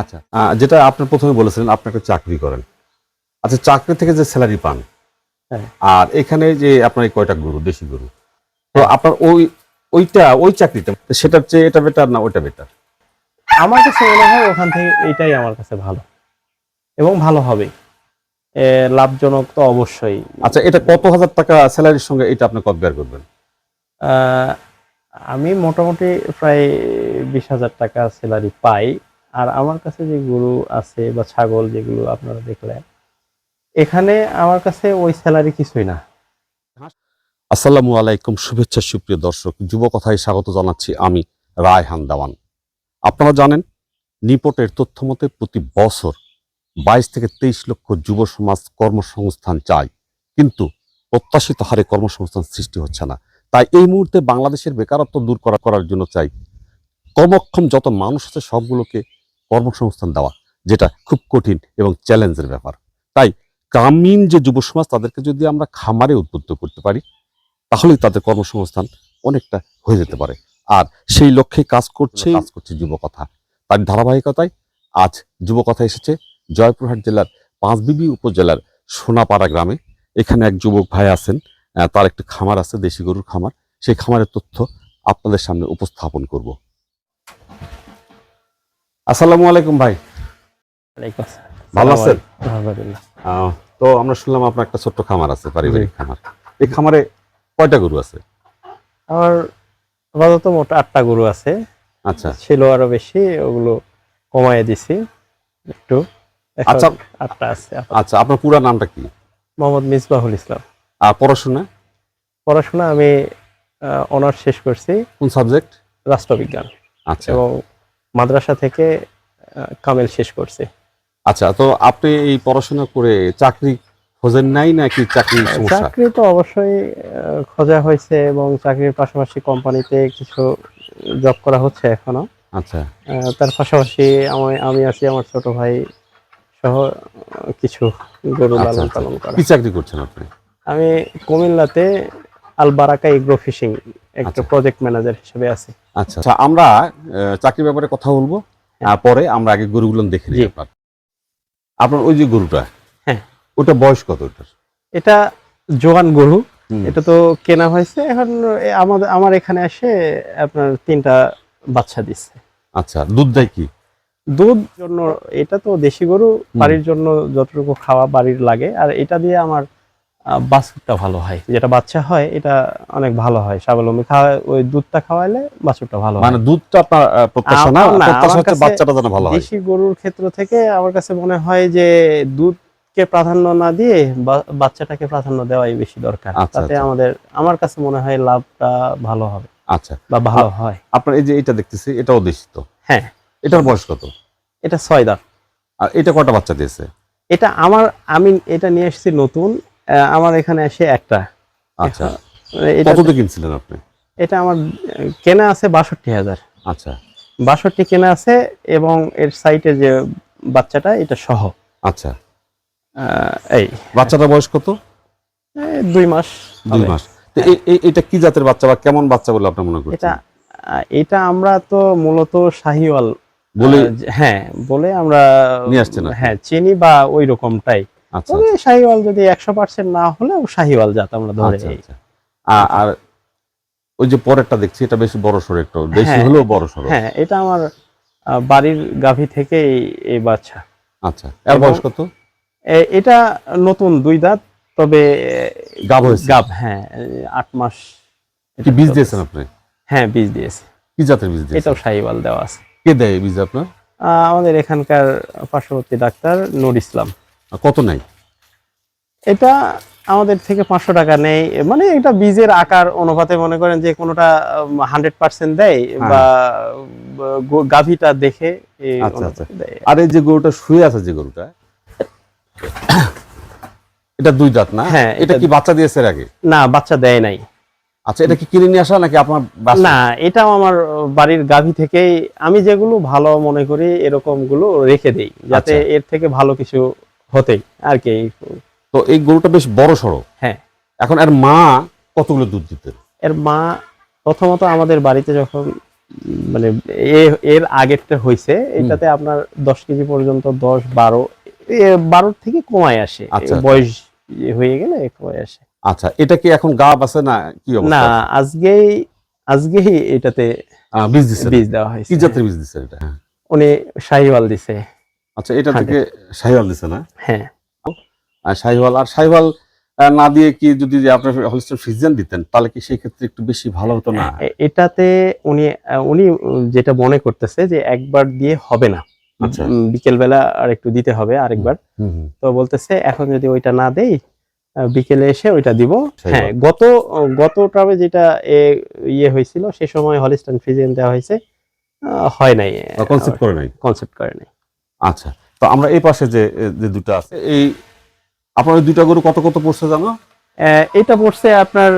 আচ্ছা যেটা আপনি প্রথমে বলেছিলেন আপনি একটা চাকরি করেন। আচ্ছা চাকরি থেকে যে স্যালারি পান হ্যাঁ। আর এখানে যে আপনার এই কয়টা গরু দেশি গরু তো আপনার ওই ওইটা ওই চাকরিটা সেটার চেয়ে এটা বেটার না ওইটা বেটার আমার কাছে মনে হয় ওখান থেকে এইটাই আমার কাছে ভালো। এবং ভালো হবে। লাভজনক তো অবশ্যই। আচ্ছা এটা কত হাজার টাকা স্যালারির সঙ্গে এটা আপনি কম্পেয়ার করবেন? আহ, আমি মোটামুটি প্রায় বিশ হাজার টাকা স্যালারি পাই। আর আমার কাছে যে গরু আছে বা ছাগল যেগুলো আপনারা দেখলেন, এখানে আমার কাছে ওই স্যালারি কিছুই না। আসসালামু আলাইকুম, শুভেচ্ছা, সুপ্রিয় দর্শক, যুব কথায় স্বাগত জানাচ্ছি আমি রায়হান দাওয়ান। আপনারা জানেন, নিপটের তথ্য মতে প্রতি বছর বাইশ থেকে তেইশ লক্ষ যুব সমাজ কর্মসংস্থান চায়, কিন্তু প্রত্যাশিত হারে কর্মসংস্থান সৃষ্টি হচ্ছে না। তাই এই মুহূর্তে বাংলাদেশের বেকারত্ব দূর করা করার জন্য চাই। কর্মক্ষম যত মানুষ আছে সবগুলোকে কর্মসংস্থান দেওয়া, যেটা খুব কঠিন এবং চ্যালেঞ্জের ব্যাপার। তাই গ্রামীণ যে যুব সমাজ, তাদেরকে যদি আমরা খামারে উদ্বুদ্ধ করতে পারি, তাহলেই তাদের কর্মসংস্থান অনেকটা হয়ে যেতে পারে। আর সেই লক্ষ্যে কাজ করছে কাজ করছে যুবকথা। তার ধারাবাহিকতায় আজ যুবকথা এসেছে জয়পুরহাট জেলার পাঁচবিবি উপজেলার সোনাপাড়া গ্রামে। এখানে এক যুবক ভাই আছেন তার একটি খামার আছে, দেশি গরুর খামার। সেই খামারের তথ্য আপনাদের সামনে উপস্থাপন করব। আসসালামু আলাইকুম ভাই। ভালো আছেন? আলহামদুলিল্লাহ। তো আমরা শুনলাম আপনার একটা ছোট্ট খামার আছে পারিবারিক খামার। এই খামারে কয়টা গরু আছে? আমার আপাতত মোট আটটা গরু আছে। আচ্ছা। ছিল আরও বেশি ওগুলো কমায় দিছি। একটু আচ্ছা। আটটা আছে আচ্ছা আপনার পুরা নামটা কি? মোহাম্মদ মিসবাহুল ইসলাম। আর পড়াশোনা? পড়াশোনা আমি অনার্স শেষ করছি। কোন সাবজেক্ট? রাষ্ট্রবিজ্ঞান। আচ্ছা। এবং মাদ্রাসা থেকে কামেল শেষ করছে। আচ্ছা তো আপনি এই পড়াশোনা করে চাকরি খোঁজেন নাই নাকি চাকরি চাকরি তো অবশ্যই খোঁজা হয়েছে এবং চাকরির পাশাপাশি কোম্পানিতে কিছু জব করা হচ্ছে এখনও। আচ্ছা। তার পাশাপাশি আমি আমি আছি আমার ছোট ভাই সহ কিছু গরু আচ্ছা, লালন আচ্ছা। পালন করা। কি চাকরি করছেন আপনি? আমি কুমিল্লাতে আল বারাকা এগ্রো ফিশিং একটা আচ্ছা। প্রজেক্ট ম্যানেজার হিসেবে আছি। আচ্ছা আচ্ছা আমরা চাকরির ব্যাপারে কথা বলব পরে আমরা আগে গরুগুলো দেখে নিই। আপনার। আপনার ওই যে গরুটা হ্যাঁ। ওটা বয়স কত ওটার এটা জোয়ান গরু এটা তো কেনা হয়েছে এখন আমাদের আমার এখানে এসে আপনার তিনটা বাচ্চা দিচ্ছে। আচ্ছা দুধ দেয় কি? দুধ জন্য এটা তো দেশি গরু বাড়ির জন্য যতটুকু খাওয়া বাড়ির লাগে আর এটা দিয়ে আমার বাছুরটা ভালো হয়। যেটা বাচ্চা হয় এটা অনেক ভালো হয়। স্বাবলম্বী খাওয়া ওই দুধটা খাওয়াইলে বাছুরটা ভালো মানে দুধটা আপনার প্রত্যাশা না? প্রত্যাশা হচ্ছে বাচ্চাটা যেন ভালো হয়। দেশি গরুর ক্ষেত্র থেকে আমার কাছে মনে হয় যে দুধকে প্রাধান্য না দিয়ে বাচ্চাটাকে প্রাধান্য দেওয়াই বেশি দরকার। আচ্ছা, তাতে আচ্ছা। আমাদের আমার কাছে মনে হয় লাভটা ভালো হবে। আচ্ছা। বা ভালো হয়। আপনার এই যে এটা দেখতেছি এটাও দেশি তো? হ্যাঁ। এটার বয়স কত? এটা ছয় দাঁত। আর এটা কটা বাচ্চা দিয়েছে? এটা আমার আমি এটা নিয়ে এসেছি নতুন। আমার এখানে এসে একটা। আচ্ছা। মানে এটা কততে কিনছিলেন আপনি? এটা আমার কেনা আছে বাষট্টি হাজার আচ্ছা। বাষট্টি কেনা আছে এবং এর সাইটে যে বাচ্চাটা এটা সহ। আচ্ছা। এই। বাচ্চাটা বয়স কত? দুই মাস দুই মাস। এটা কি জাতের বাচ্চা বা কেমন বাচ্চা বলে আপনি মনে করছেন? এটা এটা আমরা তো মূলত শাহিওয়াল বলে হ্যাঁ বলে আমরা নিয়ে আসছেন হ্যাঁ চিনি বা ওই রকমটাই তবে শাহিওয়াল যদি একশো পার্সেন্ট না হলেও শাহিওয়াল জাত আমরা ধরে আচ্ছা আচ্ছা। আর ওই যে পরেরটা দেখছি এটা বেশি বড় সড়ো একটু বেশি হ্যাঁ। হলেও বড় সড়ো। হ্যাঁ এটা আমার বাড়ির গাভী থেকে এই- বাচ্চা। আচ্ছা এর বয়স কত? এটা নতুন দুই দাঁত তবে গাব হয়েছে? গাব হ্যাঁ আট মাস কি বীজ দিয়েছেন আপনি? হ্যাঁ বীজ দিয়েছে। কি জাতের বীজ দিয়েছেন? এটাও শাহিওয়াল দেওয়া আছে। কে দেয় বীজ আপনার? আমাদের এখানকার পার্শ্ববর্তী ডাক্তার নুর ইসলাম। কত নাই? এটা আমাদের থেকে পাঁচশো টাকা নেই। মানে এটা বীজের আকার অনুপাতে মনে করেন যে কোনোটা হান্ড্রেড পার্সেন্ট দেয় বা গাভীটা দেখে হ্যাঁ। আচ্ছা, দেয়। আর এই যে গরুটা শুয়ে আছে যে গরুটা এটা দুই দাঁত না? হ্যাঁ, এটা কি বাচ্চা দিয়েছে আগে? না বাচ্চা দেয় নাই। আচ্ছা এটা কি কিনে নিয়ে আসা নাকি আপনার না এটাও আমার বাড়ির গাভী থেকেই আমি যেগুলো ভালো মনে করি এরকমগুলো রেখে দেই যাতে আচ্ছা। এর থেকে ভালো কিছু হতেই আর কি তো এই গরুটা বেশ বড় সড়ো। হ্যাঁ। এখন এর মা কতগুলো দুধ দিতেন? এর মা প্রথমত আমাদের বাড়িতে যখন মানে এর আগেরটা হয়েছে এটাতে আপনার দশ কেজি পর্যন্ত দশ বারো বারো থেকে কমায় আসে। আচ্ছা। বয়স ইয়ে হয়ে গেলে কমায় আসে। আচ্ছা এটা কি এখন গাব আছে না কি না আজকেই আজকেই এটাতে বীজ দিচ্ছেন বীজ দেওয়া হয়েছে কি জাতের বীজ দিচ্ছেন এটা? উনি শাহিওয়াল দিছে। আচ্ছা এটা থেকে শাহিওয়াল দিচ্ছে না? হ্যাঁ। আর শাহিওয়াল আর শাহিওয়াল না দিয়ে কি যদি যে আপনার হলিস্টার ফিজিয়ান দিতেন তাহলে কি সেই ক্ষেত্রে একটু বেশি ভালো হতো না? এটাতে উনি উনি যেটা মনে করতেছে যে একবার দিয়ে হবে না। আচ্ছা। বিকেল বেলা আর একটু দিতে হবে আরেকবার। তো বলতেছে এখন যদি ওইটা না দেই বিকেলে এসে ওইটা দিব। হ্যাঁ গত গত ট্রামে যেটা এ, ইয়ে হয়েছিল সে সময় হলিস্টান ফ্রিজেন দেওয়া হয়েছে। হয় নাই। কনসেপ্ট করে নাই। কনসেপ্ট করে নাই। আচ্ছা তো আমরা এই পাশে যে যে দুটো আছে এই আপনার দুইটা গরু কত কত পড়ছে জানো? এটা পড়ছে আপনার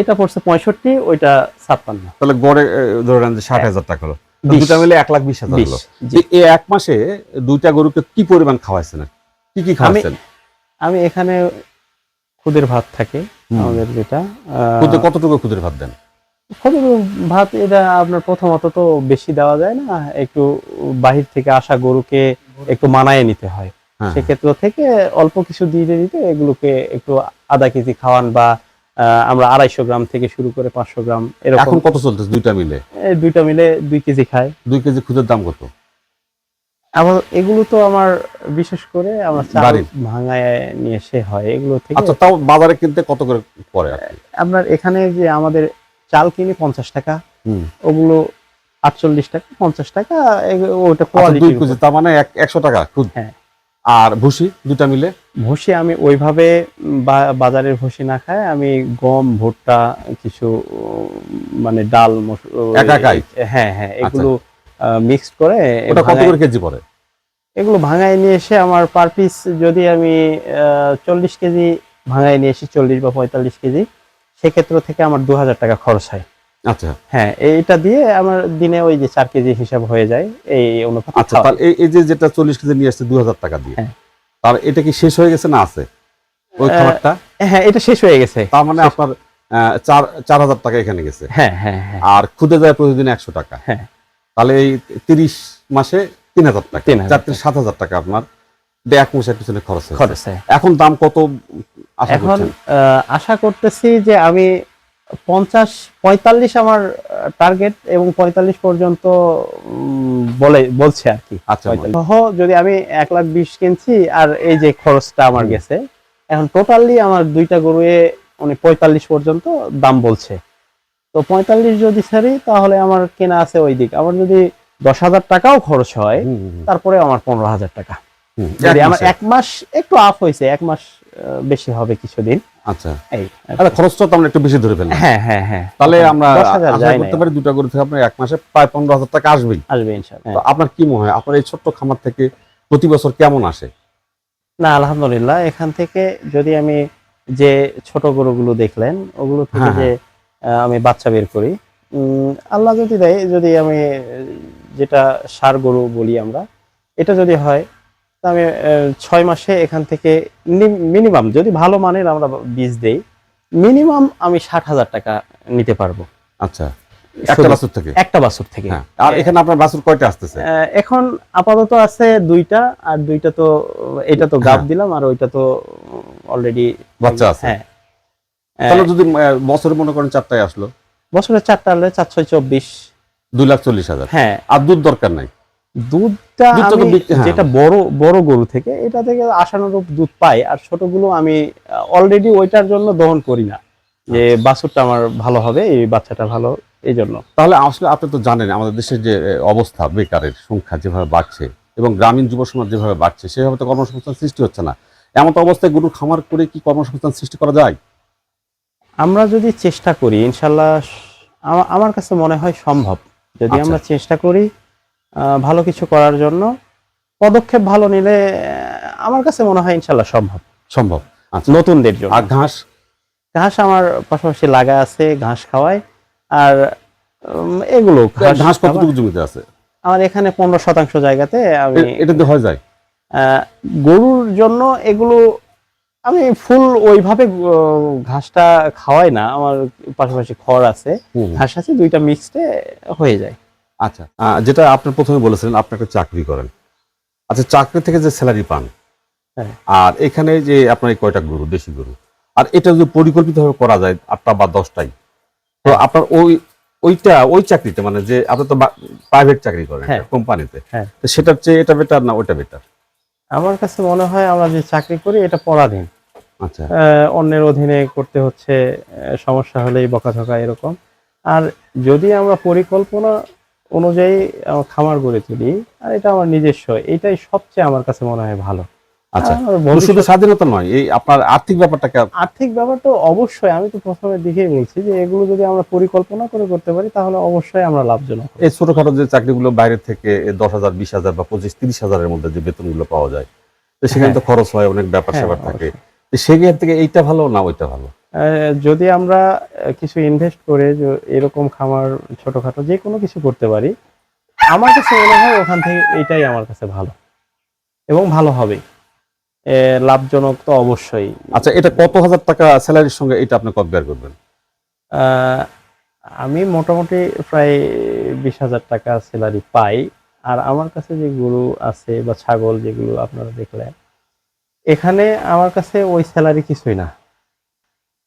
এটা পড়ছে পঁয়ষট্টি ওইটা ছাপ্পান্ন। তাহলে গড়ে ধরে নেন যে ষাট হাজার টাকা হলো। দুটা মিলে এক লাখ বিশ হাজার হলো। এই এক মাসে দুইটা গরুকে কি পরিমাণ খাওয়াইছেন? কি কি খাওয়াইছেন? আমি এখানে খুদের ভাত থাকে আমাদের যেটা কতটুকু খুদের ভাত দেন? খুদের ভাত এটা আপনার প্রথমত তো বেশি দেওয়া যায় না একটু বাহির থেকে আসা গরুকে একটু মানায় নিতে হয়। হ্যাঁ। সেক্ষেত্র থেকে অল্প কিছু দিয়ে দিতে এগুলোকে একটু আধা কেজি খাওয়ান বা আমরা আড়াইশো গ্রাম থেকে শুরু করে পাঁচশো গ্রাম এরকম। এখন কত চলতেছে দুইটা মিলে? দুইটা মিলে দুই কেজি খায়। দুই কেজি খুদের দাম কত? আবার এগুলো তো আমার বিশেষ করে আমার চাল ভাঙায় নিয়ে এসে হয়। এগুলো থেকে আচ্ছা তাও বাজারে কিনতে কত করে পড়ে? আপনার এখানে যে আমাদের চাল কিনি পঞ্চাশ টাকা ওগুলো আটচল্লিশ টাকা পঞ্চাশ টাকা ওটা আচ্ছা, কোয়ালিটি তার মানে একশো টাকা হ্যাঁ। আর ভুসি দুটা মিলে? ভুসি আমি ওইভাবে বাজারের ভুসি না খাই আমি গম ভুট্টা কিছু মানে ডাল? হ্যাঁ হ্যাঁ এগুলো মিক্সড করে ওটা কত করে কেজি পড়ে? এগুলো ভাঙায় নিয়ে এসে আমার পার পিস যদি আমি চল্লিশ কেজি ভাঙায় নিয়ে এসে চল্লিশ বা পঁয়তাল্লিশ কেজি সেক্ষেত্র থেকে আমার দু হাজার টাকা খরচ হয়। আচ্ছা। হ্যাঁ এইটা দিয়ে আমার দিনে ওই যে চার কেজি হিসাব হয়ে যায় এই অনুপাতে আচ্ছা তাহলে এই যে যেটা চল্লিশ কেজি নিয়ে আসছে দুই হাজার টাকা দিয়ে হ্যাঁ। তার এটা কি শেষ হয়ে গেছে না আছে? ওই খাবারটা? হ্যাঁ এটা শেষ হয়ে গেছে। তার মানে আপনার চার চার হাজার টাকা এখানে গেছে। হ্যাঁ হ্যাঁ হ্যাঁ। আর খুদে যায় প্রতিদিন একশো টাকা। হ্যাঁ। তাহলে এই তিরিশ মাসে তিন হাজার টাকা চার সাত হাজার টাকা আপনার। এটা এক পিছনে খরচ খরচ এখন দাম কত এখন আশা করতেছি যে আমি পঞ্চাশ পঁয়তাল্লিশ আমার টার্গেট এবং পঁয়তাল্লিশ পর্যন্ত বলে বলছে আর কি। আচ্ছা যদি আমি এক লাখ বিশ কিনছি আর এই যে খরচটা আমার গেছে এখন টোটালি আমার দুইটা গরুয়ে উনি পঁয়তাল্লিশ পর্যন্ত দাম বলছে। তো পঁয়তাল্লিশ যদি ছাড়ি তাহলে আমার কেনা আছে ওই দিক আমার যদি দশ হাজার টাকাও খরচ হয় তারপরে আমার পনেরো হাজার টাকা। আমার এক মাস একটু আপ হয়েছে এক মাস বেশি হবে কিছুদিন। আচ্ছা। এই খরচটা তো আমরা একটু বেশি ধরে ফেললাম। হ্যাঁ হ্যাঁ হ্যাঁ। তাহলে আমরা আশা করতে পারি দুটা গরু থেকে আপনার এক মাসে প্রায় পনেরো হাজার টাকা আসবেই। আসবে ইনশাল্লাহ আপনার কি মনে হয়? আপনার এই ছোট্ট খামার থেকে প্রতি বছর কেমন আসে? না আলহামদুলিল্লাহ এখান থেকে যদি আমি যে ছোট গরুগুলো দেখলেন ওগুলো থেকে হ্যাঁ, যে আমি বাচ্চা বের করি আল্লাহ যদি দেয় যদি আমি যেটা সার গরু বলি আমরা এটা যদি হয় আমি ছয় মাসে এখান থেকে মিনিমাম যদি ভালো মানের আমরা বীজ দেই মিনিমাম আমি ষাট হাজার টাকা নিতে পারব। আচ্ছা একটা বাছুর থেকে? একটা বাছুর থেকে। হ্যাঁ আর এখানে আপনার বাছুর কয়টা আসতেছে? এখন আপাতত আছে দুইটা আর দুইটা তো এটা তো গাব হ্যাঁ। দিলাম আর ওইটা তো অলরেডি বাচ্চা আছে? হ্যাঁ। তাহলে যদি বছরে মনে করেন চারটায় আসলো? বছরে চারটা হলে চার ছয় চব্বিশ। দুই লাখ চল্লিশ হাজার। হ্যাঁ। আর দুধ দরকার নাই? দুধটা হ্যাঁ। যেটা বড় বড় গরু থেকে এটা থেকে আশানুরূপ দুধ পাই আর ছোটগুলো আমি অলরেডি ওইটার জন্য দহন করি না যে আচ্ছা। বাছুরটা আমার ভালো হবে এই বাচ্চাটা ভালো এই জন্য তাহলে আসলে আপনি তো জানেন আমাদের দেশের যে অবস্থা বেকারের সংখ্যা যেভাবে বাড়ছে এবং গ্রামীণ যুব সমাজ যেভাবে বাড়ছে সেভাবে তো কর্মসংস্থান সৃষ্টি হচ্ছে না এমন অবস্থায় গরুর খামার করে কি কর্মসংস্থান সৃষ্টি করা যায় আমরা যদি চেষ্টা করি ইনশাল্লাহ আমার কাছে মনে হয় সম্ভব যদি আচ্ছা। আমরা চেষ্টা করি ভালো কিছু করার জন্য পদক্ষেপ ভালো নিলে আমার কাছে মনে হয় ইনশাল্লাহ সম্ভব। সম্ভব। আচ্ছা। নতুনদের জন্য। আর ঘাস? ঘাস আমার পাশাপাশি লাগা আছে ঘাস খাওয়ায় আর এগুলো ঘাস কতটুকু জমিতে আছে? আমার এখানে পনেরো শতাংশ জায়গাতে আমি এ- এটা দিয়ে হয়ে যায়? আহ, গরুর জন্য এগুলো আমি ফুল ওইভাবে ঘাসটা খাওয়াই না। আমার পাশাপাশি খড় আছে। ঘাস আছে দুইটা মিক্সডে হয়ে যায়। আচ্ছা যেটা আপনি প্রথমে বলেছিলেন আপনি একটা চাকরি করেন আচ্ছা চাকরি থেকে যে স্যালারি পান হ্যাঁ। আর এখানে যে আপনার কয়টা গরু দেশি গরু আর এটা যদি পরিকল্পিতভাবে করা যায় আটটা বা দশটাই তো হ্যাঁ। আপনার ওই ওইটা ওই চাকরিতে মানে যে আপনি তো প্রাইভেট চাকরি করেন। কোম্পানিতে হ্যাঁ। তো সেটার চেয়ে এটা বেটার না ওইটা বেটার আমার কাছে মনে হয় আমরা যে চাকরি করি এটা পরাধীন আচ্ছা অন্যের অধীনে করতে হচ্ছে সমস্যা হলেই বকাঝকা এরকম আর যদি আমরা পরিকল্পনা অনুযায়ী আমার খামার গড়ে তুলি আর এটা আমার নিজস্ব এটাই সবচেয়ে আমার কাছে মনে হয় ভালো। আচ্ছা শুধু স্বাধীনতা নয় এই আপনার আর্থিক ব্যাপারটাকে আর্থিক ব্যাপার তো অবশ্যই আমি তো প্রথমের দিকেই বলছি যে এগুলো যদি আমরা পরিকল্পনা করে করতে পারি তাহলে অবশ্যই আমরা লাভজনক এই ছোটখাটো যে চাকরিগুলো বাইরে থেকে দশ হাজার বিশ হাজার বা পঁচিশ তিরিশ হাজারের মধ্যে যে বেতনগুলো পাওয়া যায় তো সেখানে তো খরচ হয় অনেক ব্যাপার হ্যাঁ, স্যাপার থাকে। সেখান থেকে এইটা ভালো না ওইটা ভালো? যদি আমরা কিছু ইনভেস্ট করে যে এরকম খামার ছোটখাটো যে কোনো কিছু করতে পারি আমার কাছে মনে হয় ওখান থেকে এটাই আমার কাছে ভালো। এবং ভালো হবে। লাভজনক তো অবশ্যই। আচ্ছা এটা কত হাজার টাকা স্যালারির সঙ্গে এটা আপনি কম্পেয়ার করবেন? আমি মোটামুটি প্রায় বিশ হাজার টাকা স্যালারি পাই। আর আমার কাছে যে গরু আছে বা ছাগল যেগুলো আপনারা দেখলেন এখানে আমার কাছে ওই স্যালারি কিছুই না।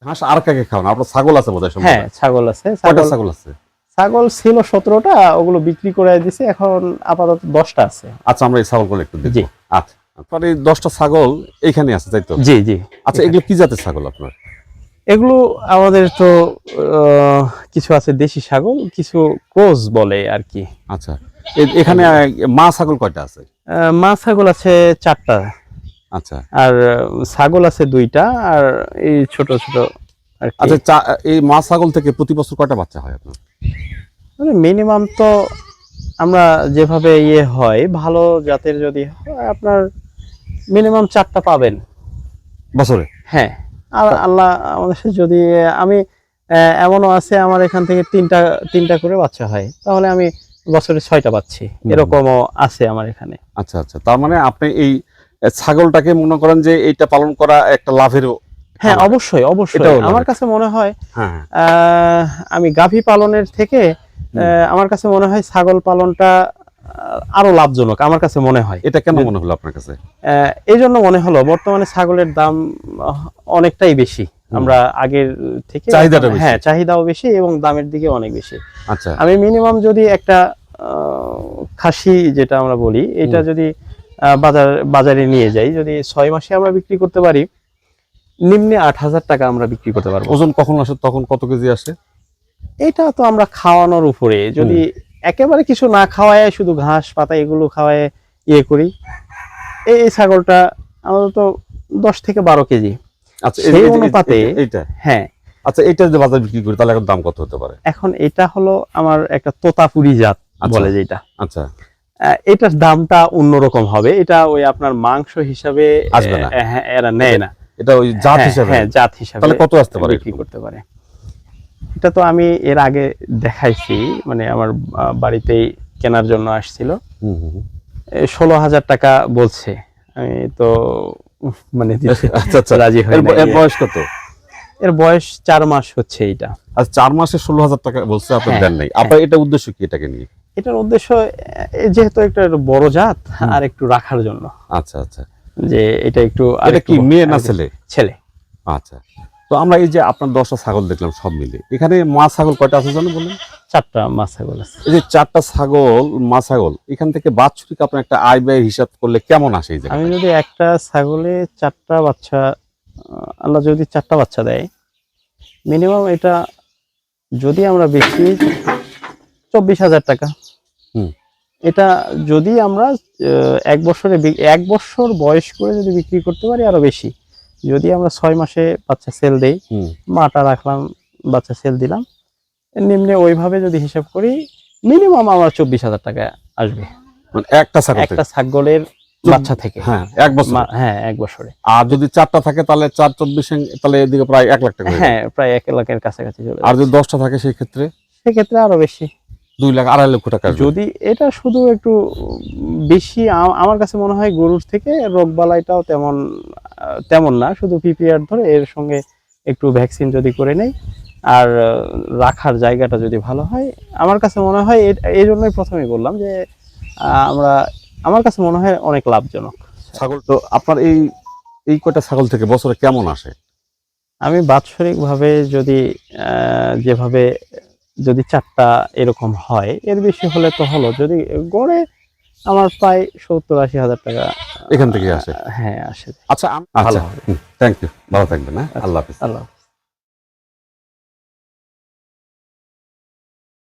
হাঁস আর কাকে খাওয়ান? আপনার ছাগল আছে বোধহয় হ্যাঁ ছাগল আছে কয়টা ছাগল আছে? ছাগল ছিল সতেরোটা ওগুলো বিক্রি করে দিছে এখন আপাতত দশটা আছে। আচ্ছা আমরা এই ছাগলগুলো একটু জি। দেখব আচ্ছা আপনার এই দশটা ছাগল এইখানে আছে তাই তো? জি জি। আচ্ছা এগুলো কি জাতের ছাগল আপনার? এগুলো আমাদের তো কিছু আছে দেশি ছাগল কিছু ক্রোজ বলে আর কি। আচ্ছা এখানে মা ছাগল কয়টা আছে? মা ছাগল আছে চারটা। আচ্ছা। আর ছাগল আছে দুইটা আর এই ছোট ছোট আচ্ছা এই মা ছাগল থেকে প্রতি বছর কয়টা বাচ্চা হয় আপনার? মিনিমাম তো আমরা যেভাবে ইয়ে হয় ভালো জাতের যদি হয় আপনার মিনিমাম চারটা পাবেন। বছরে? হ্যাঁ। আর আল্লাহ আমাদের সাথে যদি আমি এমনও আছে আমার এখান থেকে তিনটা তিনটা করে বাচ্চা হয়। তাহলে আমি বছরে ছয়টা পাচ্ছি। এরকমও আছে আমার এখানে। আচ্ছা আচ্ছা। তার মানে আপনি এই ছাগলটাকে মনে করেন যে এইটা পালন করা একটা লাভের হ্যাঁ অবশ্যই অবশ্যই। আমার কাছে মনে হয় হ্যাঁ হ্যাঁ। আমি গাভী পালনের থেকে আমার কাছে মনে হয় ছাগল পালনটা আরও লাভজনক আমার কাছে মনে হয়। এটা কেন মনে হলো আপনার কাছে? এই জন্য মনে হলো বর্তমানে ছাগলের দাম অনেকটাই বেশি। আমরা আগের থেকে চাহিদাটা বেশি। হ্যাঁ চাহিদাও বেশি এবং দামের দিকে অনেক বেশি। আচ্ছা। আমি মিনিমাম যদি একটা খাসি যেটা আমরা বলি এটা যদি বাজার বাজারে নিয়ে যাই। যদি ছয় মাসে আমরা বিক্রি করতে পারি নিম্নে আট হাজার টাকা আমরা বিক্রি করতে পারব। ওজন কখন আসে তখন কত কেজি আসে? এটা তো আমরা খাওয়ানোর উপরে। যদি একেবারে কিছু না খাওয়ায় শুধু ঘাস পাতা এগুলো খাওয়ায় ইয়ে করি এই ছাগলটা আমাদের তো দশ থেকে বারো কেজি। আচ্ছা সেই অনুপাতে- এইটা। হ্যাঁ। আচ্ছা এইটা যদি বাজার বিক্রি করি তাহলে এখন দাম কত হতে পারে? এখন এটা হলো আমার একটা তোতাপুরি জাত আচ্ছা। বলে যেটা। আচ্ছা। এটার দামটা অন্যরকম হবে। এটা ওই আপনার মাংস হিসাবে আসবে না। হ্যাঁ, এরা নেয় না। এটা ওই জাত হ্যাঁ, হিসেবে? হ্যাঁ জাত হিসাবে তাহলে কত আসতে পারে বিক্রি করতে পারে। এটা তো আমি এর আগে দেখাইছি মানে আমার বাড়িতেই কেনার জন্য আসছিল। ষোলো হাজার টাকা বলছে। আমি তো মানে আচ্ছা আচ্ছা। রাজি এর বয়স কত? এর বয়স চার মাস হচ্ছে এটা আর চার মাসে ষোলো হাজার টাকা বলছে আপনি হ্যাঁ, দেন নাই। আপনার এটা উদ্দেশ্য কি এটাকে নিয়ে? এটার উদ্দেশ্য যেহেতু একটা বড় জাত। আর একটু রাখার জন্য। আচ্ছা আচ্ছা। যে এটা একটু এটা কি মেয়ে না ছেলে? ছেলে। আচ্ছা। তো আমরা এই যে আপনার দশটা ছাগল দেখলাম সব মিলে এখানে মা ছাগল কয়টা আছে জানো বললেন চারটা মা ছাগল আছে। এই যে চারটা ছাগল মা ছাগল এখান থেকে বাৎসরিক আপনার একটা আয় ব্যয় হিসাব করলে কেমন আসে এই আমি যদি একটা ছাগলে চারটা বাচ্চা আল্লাহ যদি চারটা বাচ্চা দেয় মিনিমাম এটা যদি আমরা বেশি চব্বিশ হাজার টাকা। এটা যদি আমরা এক বছরে এক বছর বয়স করে যদি বিক্রি করতে পারি আরও বেশি। যদি আমরা ছয় মাসে বাচ্চা সেল দেই মাটা রাখলাম বাচ্চা সেল দিলাম নিম্নে ওইভাবে যদি হিসাব করি মিনিমাম আমার চব্বিশ হাজার টাকা আসবে। মানে একটা একটা ছাগলের বাচ্চা থেকে। হ্যাঁ এক বছর। হ্যাঁ এক বছরে। আর যদি চারটা থাকে তাহলে চার চব্বিশ তাহলে এদিকে প্রায় এক লাখ টাকা হ্যাঁ প্রায় এক লাখের কাছাকাছি চলে আর যদি দশটা থাকে সেই ক্ষেত্রে? সেক্ষেত্রে আরও বেশি। দুই লাখ আড়াই লক্ষ টাকা যদি এটা শুধু একটু বেশি আমার কাছে মনে হয় গরুর থেকে রোগ বালাইটাও তেমন তেমন না। শুধু পিপিআর ধরে এর সঙ্গে একটু ভ্যাকসিন যদি করে নেই আর রাখার জায়গাটা যদি ভালো হয় আমার কাছে মনে হয় এই জন্যই প্রথমেই বললাম যে আমরা আমার কাছে মনে হয় অনেক লাভজনক। ছাগল তো আপনার এই এই কটা ছাগল থেকে বছরে কেমন আসে? আমি বাৎসরিকভাবে যদি যেভাবে যদি চারটা এরকম হয় এর বেশি হলে তো হলো যদি গড়ে আমার প্রায় সত্তর আশি হাজার টাকা এখান থেকে আসে। হ্যাঁ আসে। আচ্ছা ভালো আচ্ছা থ্যাংক ইউ ভালো থাকবেন হ্যাঁ? আল্লাহ হাফিজ। আল্লাহ